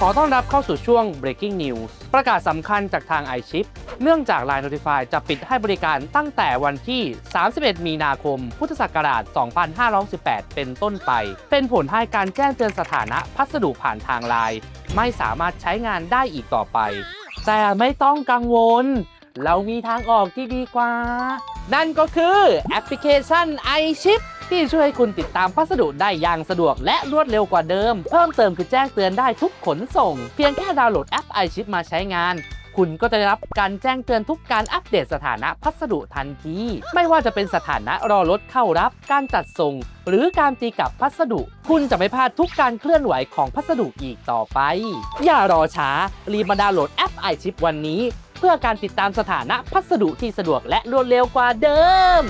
ขอต้อนรับเข้าสู่ช่วง breaking news ประกาศสำคัญจากทาง iChip เนื่องจาก Line Notify จะปิดให้บริการตั้งแต่วันที่ 31 มีนาคม พุทธศักราช 2518 เป็นต้นไป เป็นผลให้การแจ้งเตือนสถานะพัสดุผ่านทางไลน์ไม่สามารถใช้งานได้อีกต่อไป แต่ไม่ต้องกังวล เรามีทางออกที่ดีกว่า นั่นก็คือแอปพลิเคชัน iChip ที่ช่วยให้คุณติดตามพัสดุได้อย่างสะดวกและรวดเร็วกว่าเดิม เพิ่มเติมคือแจ้งเตือนได้ทุกขนส่ง เพียงแค่ดาวน์โหลดแอป iChip มาใช้งานคุณก็จะได้รับการแจ้งเตือนทุกการอัปเดตสถานะพัสดุทันที ไม่ว่าจะเป็นสถานะรอรถเข้ารับ การจัดส่ง หรือการตีกลับพัสดุ คุณจะไม่พลาดทุกการเคลื่อนไหวของพัสดุอีกต่อไป อย่ารอช้า รีบมาดาวน์โหลดแอป iChip วันนี้ พื่อการติดตามสถานะพัสดุที่สะดวกและรวดเร็วกว่าเดิม